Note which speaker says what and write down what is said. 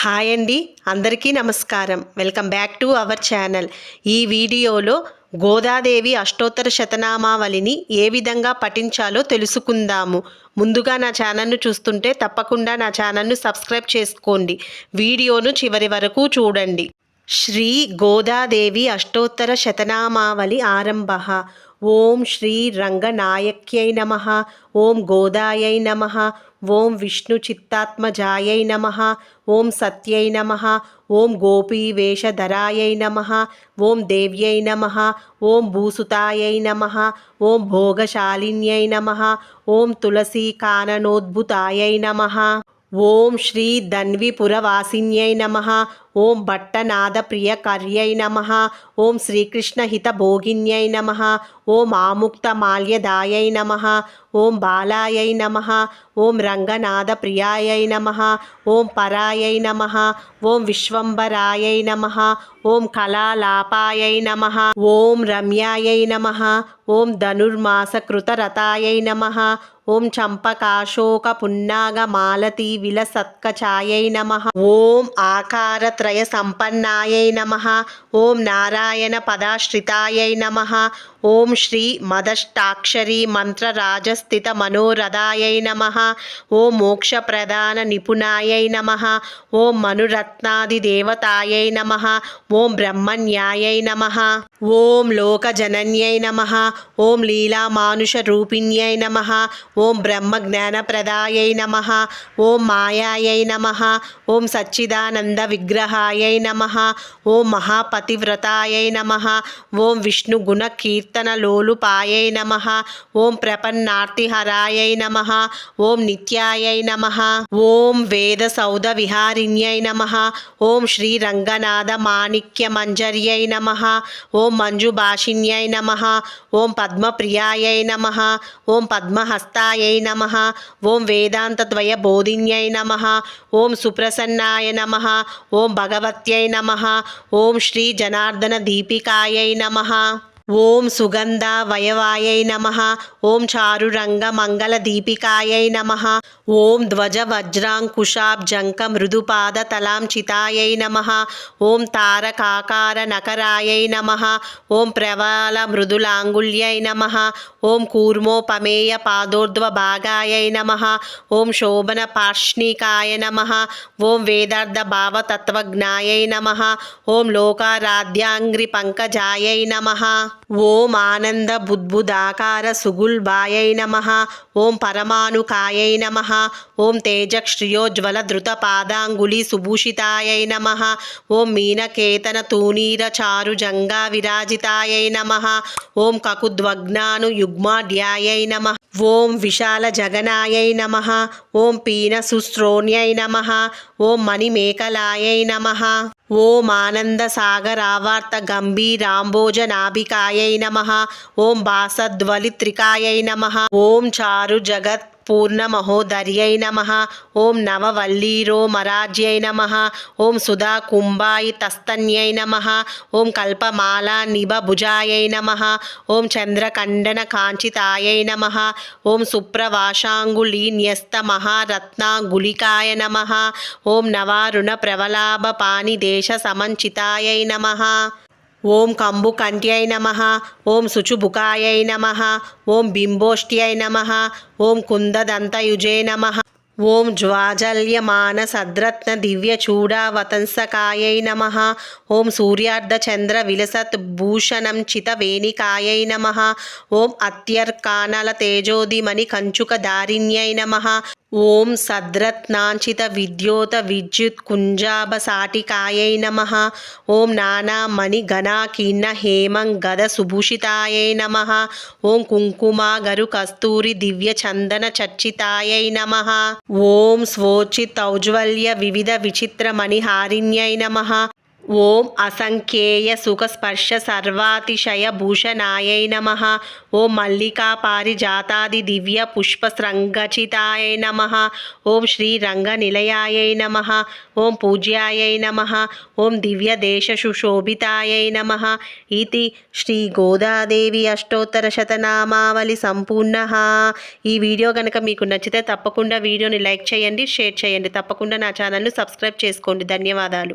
Speaker 1: Hi అండి అందరికీ నమస్కారం. Welcome back to our channel. ఈ వీడియోలో గోదాదేవి అష్టోత్తర శతనామావళిని ఏ విధంగా పఠించాలో తెలుసుకుందాము. ముందుగా నా ఛానల్ను చూస్తుంటే తప్పకుండా నా ఛానల్ను సబ్స్క్రైబ్ చేసుకోండి. వీడియోను చివరి వరకు చూడండి. శ్రీ గోదాదేవి అష్టోత్తర శతనామావళి ఆరంభ. ఓం శ్రీ రంగనాయక్యై నమ ఓం గోదాయై నమ ఓం విష్ణు చిత్తాత్మజాయై నమ ఓం సత్యై నమ ఓం గోపీవేషధరాయై నమ ఓం దేవ్యై నమ ఓం భూసుతాయై నమ ఓం భోగశాలిన్యై నమ ఓం తులసీకాననోద్భుతాయై నమ ఓం శ్రీ ధన్విపురవాసిన్యై నమ ఓం భట్టనాథ ప్రియ కర్యై నమ ఓం శ్రీకృష్ణ హిత భోగిన్యై నమ ఓం ఆముక్త మాల్యదాయై నమ ఓం బాలాయై నమ ఓం రంగనాథ ప్రియాయై నమ ఓం పరాయై నమ ఓం విశ్వంబరాయై నమ ఓం కళాలాపాయై నమ ఓం రమ్యాయై నమ ఓం ధనుర్మాసకృతరతాయై నమ ఓం చంపకాశోక పున్నాగ చంపకాశోకపున్నాగమాలతీ విలసత్కచాయై నమ ఓం ఆకారత్ర సంపన్నాయై నమ. ఓం నారాయణ పదాశ్రితాయై నమ. ఓం శ్రీ మదష్టాక్షరీ మంత్రరాజస్థిత మనోరథాయై నమ ఓ మోక్ష ప్రధాన నిపుణాయై నమ ఓం మనురత్నాది దేవతాయై నమ ఓం బ్రహ్మన్యాయై నమ ఓం లోకజనన్యై నమ ఓం లీలామానుష రూపిణ్యై నమ ఓం బ్రహ్మజ్ఞానప్రదాయై నమ ఓం మాయాయై నమ ఓం సచ్చిదానంద విగ్రహాయై నమ ఓం మహాపతివ్రతాయై నమ ఓం విష్ణుగుణ కీర్తన కీర్తనలోలుపాయై నమ ఓం ప్రపన్నార్తిహరాయై నమ ఓం నిత్యాయై నమ ఓం వేద సౌద విహారిణ్యై నమ ఓం శ్రీ రంగనాథ మాణిక్య మంజర్యై నమ ఓం మంజుభాషిణ్యై నమ ఓం పద్మప్రియాయై నమ ఓం పద్మహస్తాయై నమ ఓం వేదాంతద్వయ బోధిన్యై నమ ఓం సుప్రసన్నాయ నమ ఓం భగవత్యై నమ ఓం శ్రీ జనార్దన దీపికాయై నమ ఓం సుగంధ వయవాయై నమ. ఓం చారురంగ మంగళ దీపికాయై నమ. ఓం ధ్వజ వజ్రాంకుశాబ్జంక మృదుపాద తలాంచితాయై నమ. ఓం తారకాకార నకరాయై నమ. ఓం ప్రవాల మృదులాంగుల్యై నమ. ఓం కూర్మోపమేయ పాదోర్ధ్వ భాగాయై నమ. ఓం శోభన పార్ష్ణికాయ నమ. ఓం వేదార్థ భావతత్వజ్ఞాయై నమ. ఓం లోకారాధ్యాంగ్రి పంకజాయై నమ. ఓం ఆనంద బుద్భుదాకార సుగుల్బాయై నమ. ఓం పరమాణుకాయై నమ. ఓం తేజక్షియోజ్వల ధృత పాదాంగులి సుభూషితాయై నమ. ఓం మీనకేతన తూనీర చారు జంగా విరాజితాయై నమ. ఓం కకుద్వగ్నాను యుగ్మాడ్యాయై నమ. ఓం విశాల జగనాయై నమ. ఓం పీన సుశ్రోణ్యై నమ. ఓం మణిమేకలాయై నమ. ఓం ఆనంద సాగరావార్త గంభీరాంబోజనాభికాయై నమ. ఓం బాసద్వలిత్రికాయై నమ. ఓం చారు జగత్ పూర్ణమహోదర్యై నమ. ఓం నవవల్లీరో మరాజ్యై నమ. ఓం సుధా కుంభాయి తస్తన్యై నమ. ఓం కల్పమాలా నిభభుజాయై నమ. ఓం చంద్రకండన కాంచితాయై నమ. ఓం సుప్రవాశాంగులీన్యస్త మహారత్నాంగులికాయ నమ. ఓం నవారుణ ప్రవలాభ పానిదేశ సమంచితాయై నమ. ఓం కంబుకంట్యై నమ ఓం శుచుబుకాయై నమ ఓం బింబోష్ట్యై నమ ఓం కుందదంతయుజే నమ ఓం జ్వాజల్యమాన సద్రత్న దివ్య చూడావతంసకాయై నమ ఓం సూర్యార్ధచంద్ర విలసత్ భూషణం చిత వేణికాయై నమ ఓం అత్యర్కానల తేజోదిమణి కంచుక దారిణ్యై నమ ఓం సద్రత్నాంచిత విద్యోత విద్యుత్ కుంజాభ కుంజాభసాటికాయై నమ. ఓం నానామణి గణాకీర్ణ హేమం గద సుభూషితాయై నమ. ఓం కుంకుమాగరు కస్తూరి దివ్య చందన చర్చితాయై నమ. ఓం స్వోచితౌజ్వల్య వివిధ విచిత్ర మణిహారిణ్యై నమ. ఓం అసంఖ్యేయ సుఖస్పర్శ సర్వాతిశయ భూషణాయై నమ. ఓం మల్లికా పారిజాతాది దివ్య పుష్పశృంగచితాయ నమ. ఓం శ్రీ రంగ నిలయాయై నమ. ఓం పూజ్యాయై నమ. ఓం దివ్య దేశ సుశోభితాయై నమ. ఇది శ్రీ గోదాదేవి అష్టోత్తర శతనామావళి సంపూర్ణ. ఈ వీడియో కనుక మీకు నచ్చితే తప్పకుండా వీడియోని లైక్ చేయండి షేర్ చేయండి. తప్పకుండా నా ఛానల్ను సబ్స్క్రైబ్ చేసుకోండి. ధన్యవాదాలు.